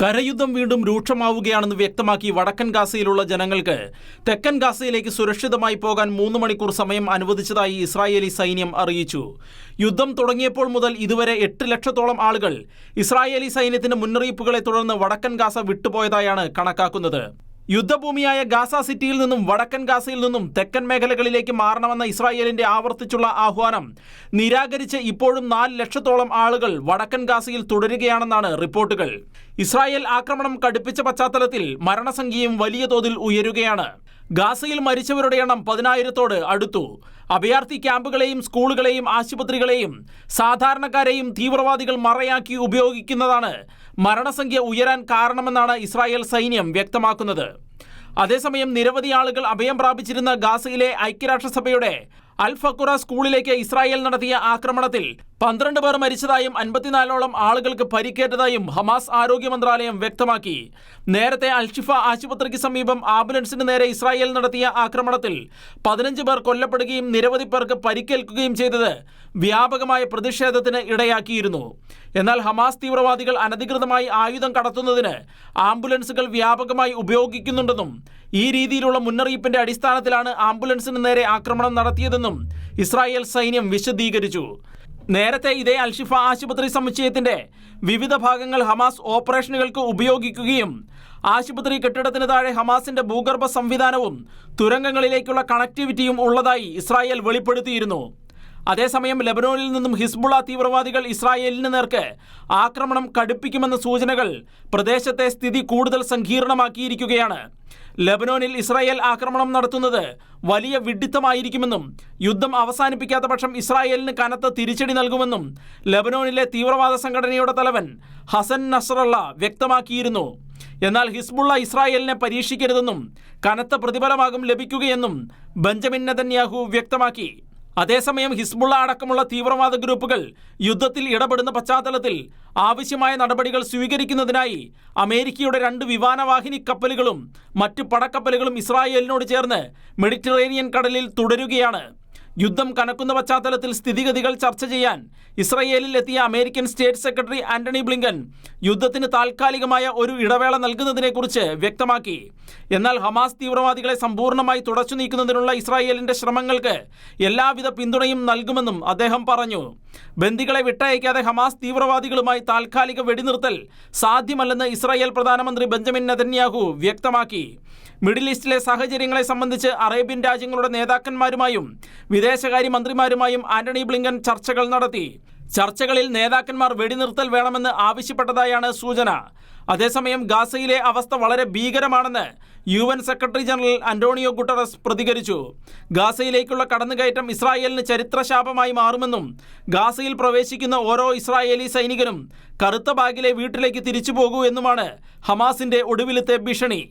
കരയുദ്ധം വീണ്ടും രൂക്ഷമാവുകയാണെന്ന് വ്യക്തമാക്കി വടക്കൻ ഗാസയിലുള്ള ജനങ്ങൾക്ക് തെക്കൻ ഗാസയിലേക്ക് സുരക്ഷിതമായി പോകാൻ മൂന്ന് മണിക്കൂർ സമയം അനുവദിച്ചതായി ഇസ്രായേലി സൈന്യം അറിയിച്ചു. യുദ്ധം തുടങ്ങിയപ്പോൾ മുതൽ ഇതുവരെ എട്ട് ലക്ഷത്തോളം ആളുകൾ ഇസ്രായേലി സൈന്യത്തിന്റെ മുന്നറിയിപ്പുകളെ തുടർന്ന് വടക്കൻ ഗാസ വിട്ടുപോയതായാണ് കണക്കാക്കുന്നത്. യുദ്ധഭൂമിയായ ഗാസ സിറ്റിയിൽ നിന്നും വടക്കൻ ഗാസയിൽ നിന്നും തെക്കൻ മേഖലകളിലേക്ക് മാറണമെന്ന ഇസ്രായേലിന്റെ ആവർത്തിച്ചുള്ള ആഹ്വാനം. നിരാകരിച്ച് ഇപ്പോഴും നാല് ലക്ഷത്തോളം ആളുകൾ വടക്കൻ ഗാസയിൽ തുടരുകയാണെന്നാണ് റിപ്പോർട്ടുകൾ. ഇസ്രായേൽ ആക്രമണം കടുപ്പിച്ച പശ്ചാത്തലത്തിൽ മരണസംഖ്യയും വലിയ തോതിൽ ഉയരുകയാണ്. ഗാസയിൽ മരിച്ചവരുടെ എണ്ണം പതിനായിരത്തോട് അടുത്തു. അഭയാർത്ഥി ക്യാമ്പുകളെയും സ്കൂളുകളെയും ആശുപത്രികളെയും സാധാരണക്കാരെയും തീവ്രവാദികൾ മറയാക്കി ഉപയോഗിക്കുന്നതാണ് മരണസംഖ്യ ഉയരാൻ കാരണമെന്നാണ് ഇസ്രായേൽ സൈന്യം വ്യക്തമാക്കുന്നത്. അതേസമയം നിരവധി ആളുകൾ അഭയം പ്രാപിച്ചിരുന്ന ഗാസയിലെ ഐക്യരാഷ്ട്രസഭയുടെ അൽ ഫക്കുറ സ്കൂളിലേക്ക് ഇസ്രായേൽ നടത്തിയ ആക്രമണത്തിൽ പന്ത്രണ്ട് പേർ മരിച്ചതായും അൻപത്തിനാലോളം ആളുകൾക്ക് പരിക്കേറ്റതായും ഹമാസ് ആരോഗ്യ മന്ത്രാലയം വ്യക്തമാക്കി. നേരത്തെ അൽഷിഫ ആശുപത്രിക്ക് സമീപം ആംബുലൻസിന് നേരെ ഇസ്രായേൽ നടത്തിയ ആക്രമണത്തിൽ പതിനഞ്ച് പേർ കൊല്ലപ്പെടുകയും നിരവധി പേർക്ക് പരിക്കേൽക്കുകയും ചെയ്തത് വ്യാപകമായ പ്രതിഷേധത്തിന് ഇടയാക്കിയിരുന്നു. എന്നാൽ ഹമാസ് തീവ്രവാദികൾ അനധികൃതമായി ആയുധം കടത്തുന്നതിന് ആംബുലൻസുകൾ വ്യാപകമായി ഉപയോഗിക്കുന്നുണ്ടെന്നും ഈ രീതിയിലുള്ള മുന്നറിയിപ്പിന്റെ അടിസ്ഥാനത്തിലാണ് ആംബുലൻസിന് നേരെ ആക്രമണം നടത്തിയതെന്നും ഇസ്രായേൽ സൈന്യം വിശദീകരിച്ചു. നേരത്തെ ഇതേ അൽഷിഫ ആശുപത്രി സമുച്ചയത്തിന്റെ വിവിധ ഭാഗങ്ങൾ ഹമാസ് ഓപ്പറേഷനുകൾക്ക് ഉപയോഗിക്കുകയും ആശുപത്രി കെട്ടിടത്തിന് താഴെ ഹമാസിന്റെ ഭൂഗർഭ സംവിധാനവും തുരങ്കങ്ങളിലേക്കുള്ള കണക്ടിവിറ്റിയും ഉള്ളതായി ഇസ്രായേൽ വെളിപ്പെടുത്തിയിരുന്നു. അതേസമയം ലെബനോനിൽ നിന്നും ഹിസ്ബുള തീവ്രവാദികൾ ഇസ്രായേലിന് നേർക്ക് ആക്രമണം കടുപ്പിക്കുമെന്ന സൂചനകൾ പ്രദേശത്തെ സ്ഥിതി കൂടുതൽ സങ്കീർണമാക്കിയിരിക്കുകയാണ്. ലെബനോനിൽ ഇസ്രായേൽ ആക്രമണം നടത്തുന്നത് വലിയ വിഡിത്തമായിരിക്കുമെന്നും യുദ്ധം അവസാനിപ്പിക്കാത്ത പക്ഷം ഇസ്രായേലിന് കനത്ത തിരിച്ചടി നൽകുമെന്നും ലെബനോനിലെ തീവ്രവാദ സംഘടനയുടെ തലവൻ ഹസൻ നസ്രള്ള വ്യക്തമാക്കിയിരുന്നു. എന്നാൽ ഹിസ്ബുള്ള ഇസ്രായേലിനെ പരീക്ഷിക്കരുതെന്നും കനത്ത പ്രതിഫലമാകും ലഭിക്കുകയെന്നും ബെഞ്ചമിൻ നെതന്യാഹു വ്യക്തമാക്കി. അതേസമയം ഹിസ്ബുള്ള അടക്കമുള്ള തീവ്രവാദ ഗ്രൂപ്പുകൾ യുദ്ധത്തിൽ ഇടപെടുന്ന പശ്ചാത്തലത്തിൽ ആവശ്യമായ നടപടികൾ സ്വീകരിക്കുന്നതിനായി അമേരിക്കയുടെ രണ്ട് വിമാനവാഹിനി കപ്പലുകളും മറ്റ് പടക്കപ്പലുകളും ഇസ്രായേലിനോട് ചേർന്ന് മെഡിറ്ററേനിയൻ കടലിൽ തുടരുകയാണ്. യുദ്ധം കനക്കുന്ന പശ്ചാത്തലത്തിൽ സ്ഥിതിഗതികൾ ചർച്ച ചെയ്യാൻ ഇസ്രയേലിൽ എത്തിയ American state secretary Antony Blinken യുദ്ധത്തിന് താൽക്കാലികമായ ഒരു ഇടവേള നൽകുന്നതിനെക്കുറിച്ച് വ്യക്തമാക്കി. എന്നാൽ ഹമാസ് തീവ്രവാദികളെ സമ്പൂർണമായി തുടച്ചു നീക്കുന്നതിനുള്ള ഇസ്രായേലിന്റെ ശ്രമങ്ങൾക്ക് എല്ലാവിധ പിന്തുണയും നൽകുമെന്നും അദ്ദേഹം പറഞ്ഞു. ബന്ദികളെ വിട്ടയക്കാതെ ഹമാസ് തീവ്രവാദികളുമായി താൽക്കാലിക വെടിനിർത്തൽ സാധ്യമല്ലെന്ന് ഇസ്രായേൽ പ്രധാനമന്ത്രി ബെഞ്ചമിൻ നെതന്യാഹു വ്യക്തമാക്കി. മിഡിൽ ഈസ്റ്റിലെ സാഹചര്യങ്ങളെ സംബന്ധിച്ച് അറേബ്യൻ രാജ്യങ്ങളുടെ നേതാക്കന്മാരുമായും വിദേശകാര്യ മന്ത്രിമാരുമായും ആന്റണി ബ്ലിങ്കൻ ചർച്ചകൾ നടത്തി. ചർച്ചകളിൽ നേതാക്കന്മാർ വെടിനിർത്തൽ വേണമെന്ന് ആവശ്യപ്പെട്ടതായാണ് സൂചന. അതേസമയം ഗാസയിലെ അവസ്ഥ വളരെ ഭീകരമാണെന്ന് U N secretary general Antonio Guterres പ്രതികരിച്ചു. ഗാസയിലേക്കുള്ള കടന്നുകയറ്റം ഇസ്രായേലിന് ചരിത്രശാപമായി മാറുമെന്നും ഗാസയിൽ പ്രവേശിക്കുന്ന ഓരോ ഇസ്രായേലി സൈനികനും കറുത്ത ബാഗിലെ വീട്ടിലേക്ക് തിരിച്ചു പോകൂ എന്നുമാണ് ഹമാസിന്റെ ഒടുവിലത്തെ ഭീഷണി.